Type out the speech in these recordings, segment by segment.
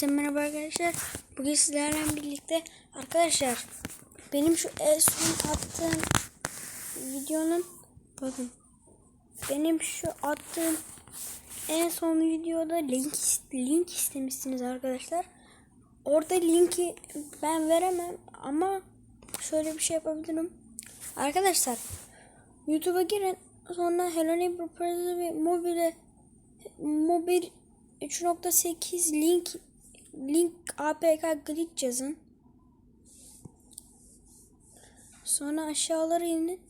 Herkese merhaba arkadaşlar. Bugün sizlerle birlikte arkadaşlar benim şu en son attığım videonun bakın benim şu attığım en son videoda link link istemişsiniz arkadaşlar. Orada linki ben veremem ama şöyle bir şey yapabilirim. Arkadaşlar YouTube'a girin sonra Hello Neighbor ve mobile mobil 3.8 link link apk glitch yazın. Sonra aşağılara inin.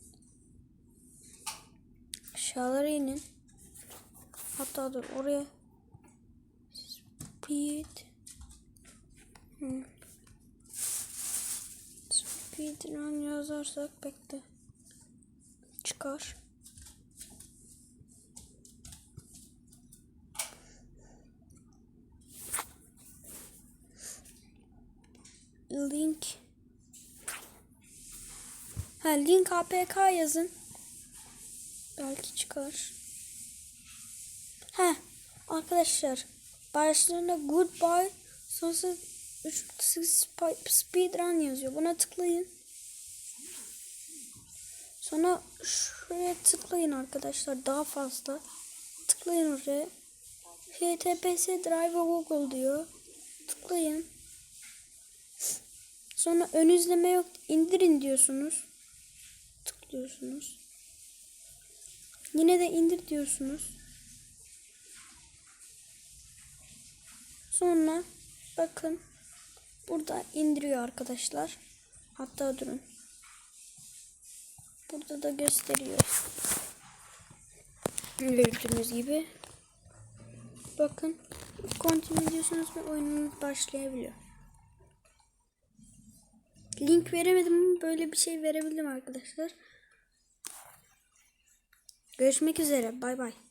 Aşağılara inin. Hatta dur oraya speed hmm. speedrun yazarsak bekle çıkar. Link. Ha link apk yazın. Belki çıkar. Ha arkadaşlar. Başlarına goodbye sonrası 3.8 speedrun yazıyor. Buna tıklayın. Sonra şuraya tıklayın arkadaşlar. Daha fazla. Tıklayın oraya. HTTPS Drive Google diyor. Tıklayın Sonra ön izleme yok. indirin diyorsunuz. Tıklıyorsunuz. Yine de indir diyorsunuz. Sonra bakın burada indiriyor arkadaşlar. Hatta durun. Burada da gösteriyor. Gördüğünüz gibi. Bakın. Continue diyorsunuz ve oyununuz başlayabiliyor. Link veremedim ama böyle bir şey verebildim arkadaşlar. Görüşmek üzere. Bay bay.